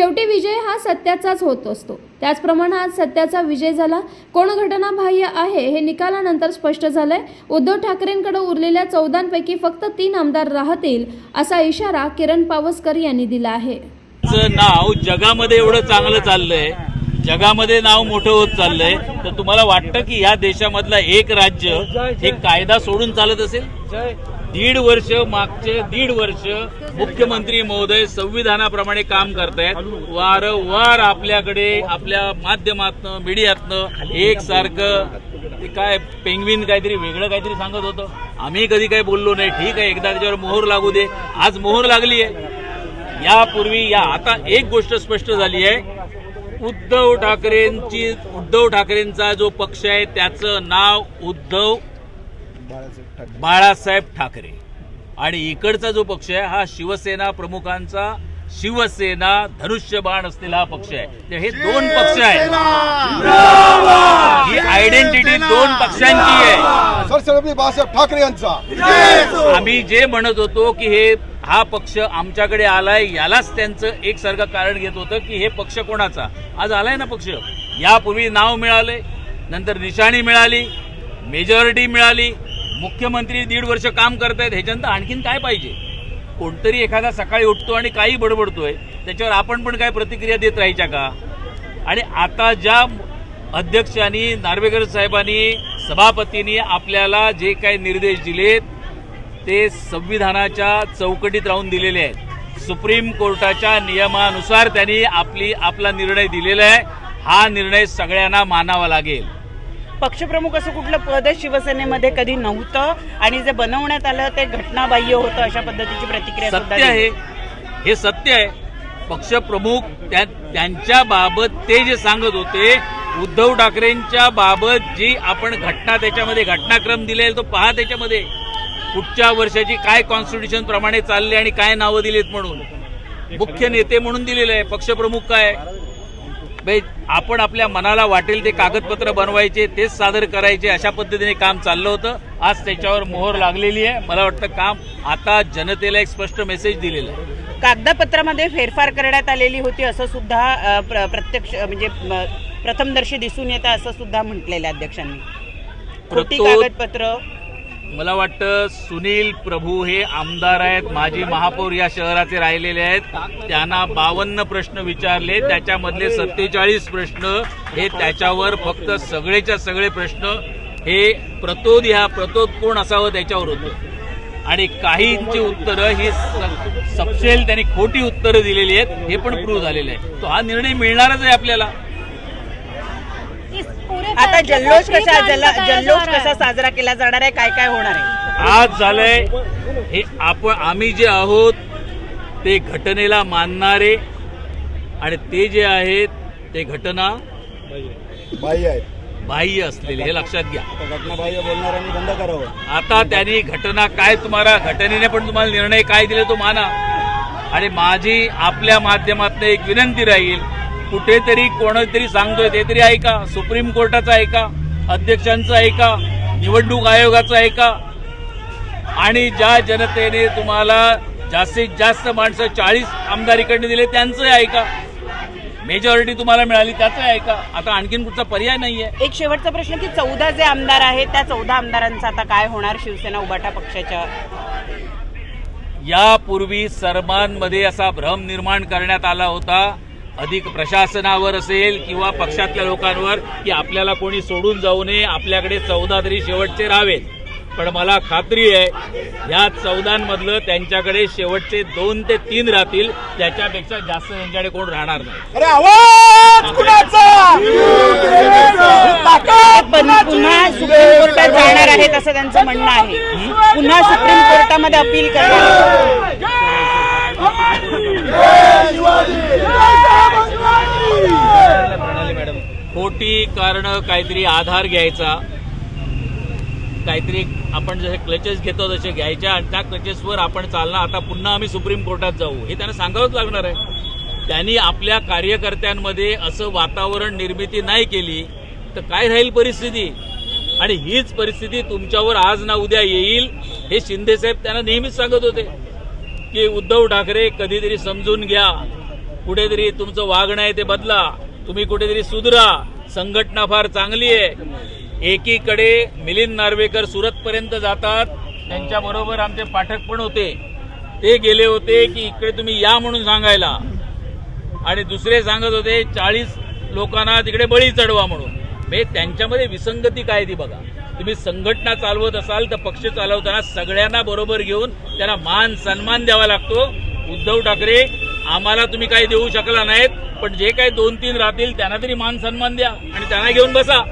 शेवटी विजय हा सत्याचाच होत असतो. त्याचप्रमाणे आज सत्याचा विजय झाला. कोण घटनाबाह्य आहे हे निकालानंतर स्पष्ट झालंय. उद्धव ठाकरेंकडे उरलेल्या चौदांपैकी फक्त तीन आमदार राहतील असा इशारा किरण पावसकर यांनी दिला आहे. नाव जगामध्ये एवढं चांगलं चाललंय. जगामध्ये नाव मोठं होत चाललंय. तर तुम्हाला वाटतं की ह्या देशामधलं एक राज्य हे कायदा सोडून चालत असेल? दीड वर्ष मागचे दीड वर्ष मुख्यमंत्री महोदय संविधानाप्रमाणे काम करतायत. वारंवार आपल्याकडे आपल्या माध्यमातनं मीडियातनं एकसारखं ते काय पेंगविन काहीतरी वेगळं काहीतरी सांगत होतं. आम्ही कधी काही बोललो नाही. ठीक आहे एकदा त्याच्यावर मोहर लागू दे. आज मोहर लागली आहे यापूर्वी या आता एक गोष्ट स्पष्ट झाली आहे. उद्धव ठाकरेंची उद्धव ठाकरेंचा जो पक्ष आहे त्याचं नाव उद्धव बाळासाहेब ठाकरे. आणि इकडचा जो पक्ष आहे हा शिवसेना प्रमुखांचा शिवसेना धनुष्यबाण असलेला हा पक्ष आहे. तर हे दोन पक्ष आहेत. ही आयडेंटिटी दोन पक्षांची आहे. बाळासाहेब ठाकरे यांचा. आम्ही जे म्हणत होतो की हे हा पक्ष आमच्याकडे आलाय यालाच त्यांचं एकसारखं कारण घेत होतं की हे पक्ष कोणाचा? आज आलाय ना पक्ष? यापूर्वी नाव मिळाले नंतर निशाणी मिळाली मेजॉरिटी मिळाली मुख्यमंत्री दीड वर्ष काम करतायत ह्याच्यानंतर आणखीन काय पाहिजे? कोणतरी एखादा सकाळी उठतो आणि काही बडबडतोय त्याच्यावर आपण पण काय प्रतिक्रिया देत राहायच्या का? आणि आता ज्या अध्यक्षांनी नार्वेकर साहेबांनी सभापतींनी आपल्याला जे काही निर्देश दिलेत ते संविधानाच्या चौकटीत राहून दिलेले आहेत. सुप्रीम कोर्टाच्या नियमानुसार त्यांनी आपली आपला निर्णय दिलेला आहे. हा निर्णय सगळ्यांना मानावा लागेल. पक्षप्रमुख असं कुठलं पद दिवसेनेमध्ये कधी नव्हतं आणि जे बनवण्यात आलं ते घटनाबाह्य होतं अशा पद्धतीची प्रतिक्रिया सत्य. आहे. हे सत्य आहे. पक्षप्रमुख त्या त्यांच्या बाबत ते जे सांगत होते उद्धव ठाकरेंच्या बाबत जी आपण घटना त्याच्यामध्ये घटनाक्रम दिलेला तो पहा त्याच्यामध्ये. पुढच्या वर्षाची काय कॉन्स्टिट्यूशन प्रमाणे चालले आणि काय नावं दिलेत म्हणून. मुख्य नेते म्हणून दिलेलं आहे. पक्षप्रमुख काय? बे आपण आपल्या मनाला वाटेल ते कागदपत्र बनवायचे तेच सादर करायचे अशा पद्धतीने काम चाललं होतं. आज त्याच्यावर मोहर लागलेली आहे. मला वाटतं काम आता जनतेला एक स्पष्ट मेसेज दिलेलं आहे. कागदपत्रामध्ये फेरफार करण्यात आलेली होती असं सुद्धा प्रत्यक्ष म्हणजे प्रथमदर्शी दिसून येतं असं सुद्धा म्हटलेलं अध्यक्षांनी. खोटी कागदपत्र मला वाटतं सुनील प्रभू हे आमदार आहेत माजी महापौर या शहराचे राहिलेले आहेत. त्यांना बावन्न प्रश्न विचारले त्याच्यामधले सत्तेचाळीस प्रश्न हे त्याच्यावर फक्त सगळेच्या सगळे प्रश्न हे प्रतोद ह्या प्रतोद कोण असावं त्याच्यावर होतं. आणि काहींची उत्तरं ही सपशेल त्यांनी खोटी उत्तरं दिलेली आहेत हे पण प्रूव्ह झालेलं आहे. तो हा निर्णय मिळणारच आहे आपल्याला. आता जल्लोष कशा जल- जल्लोष कसा साजरा केला जाणार आहे? काय काय होणार आहे? आज झालंय हे आपण आम्ही जे आहोत ते घटनेला मानणारे आणि ते जे आहेत ते घटना बाई आहेत. बाह्य असलेले हे लक्षात घ्या. आता घटनाबाह्य बोलणाऱ्यांनी बंद करावं. आता त्यांनी घटना काय तुम्हाला घटनेने पण तुम्हाला निर्णय काय दिले तो माना. आणि माझी आपल्या माध्यमातून एक विनंती राहील कुठेतरी कोणतरी सांगतोय ते तरी ऐका सुप्रीम कोर्टाचं ऐका अध्यक्षांचं ऐका निवडणूक आयोगाचं ऐका आणि ज्या जनतेने तुम्हाला जास्तीत जास्त माणसं चाळीस आमदारीकडे दिले त्यांचंही ऐका मेजॉरिटी तुम्हाला मिळाली त्याचं ऐका आता आणखीन कुठचा पर्याय नाहीये. एक शेवटचा प्रश्न की चौदा जे आमदार आहेत त्या चौदा आमदारांचं आता काय होणार शिवसेना उबाटा पक्षाच्या? यापूर्वी सर्वांमध्ये असा भ्रम निर्माण करण्यात आला होता. अधिक प्रशासनावर असेल किंवा पक्षातल्या लोकांवर की आपल्याला कोणी सोडून जाऊ नये आपल्याकडे चौदा तरी शेवटचे राहावेत पण मला खात्री आहे या चौदांमधलं त्यांच्याकडे शेवटचे दोन ते तीन राहतील त्याच्यापेक्षा जास्त त्यांच्याकडे कोण राहणार नाही अरे आवाज कुणाचा पण पुन्हा सुप्रीम कोर्टात जाणार आहेत असं त्यांचं म्हणणं आहे पुन्हा सुप्रीम कोर्टामध्ये अपील करणार कारण काहीतरी आधार घ्यायचा. काहीतरी आपण जसे क्लचेस घेतो तसे घ्यायच्या आणि त्या क्लचेसवर आपण चालणार. आता पुन्हा आम्ही सुप्रीम कोर्टात जाऊ. हे त्यांना सांगावंच लागणार आहे. त्यांनी आपल्या कार्यकर्त्यांमध्ये असं वातावरण निर्मिती नाही केली तर काय राहील परिस्थिती? आणि हीच परिस्थिती तुमच्यावर आज ना उद्या येईल हे शिंदेसाहेब त्यांना नेहमीच सांगत होते की उद्धव ठाकरे कधीतरी समजून घ्या. कुठेतरी तुमचं वागणं आहे ते बदला. तुम्ही कुठेतरी सुधरा. संघटना फार चांगली आहे. एकीकडे मिलिंद नार्वेकर सुरतपर्यंत जातात. त्यांच्याबरोबर आमचे पाठक पण होते. ते गेले होते की इकडे तुम्ही या म्हणून सांगायला. आणि दुसरे सांगत होते चाळीस लोकांना तिकडे बळी चढवा म्हणून. म्हणजे त्यांच्यामध्ये विसंगती काय ती बघा. तुम्ही संघटना चालवत असाल तर पक्ष चालवताना सगळ्यांना बरोबर घेऊन त्यांना मान सन्मान द्यावा लागतो. उद्धव ठाकरे आम्हाला तुम्ही काही देऊ शकला नाहीत पण जे काही दोन तीन राहतील त्यांना तरी मान सन्मान द्या आणि त्यांना घेऊन बसा.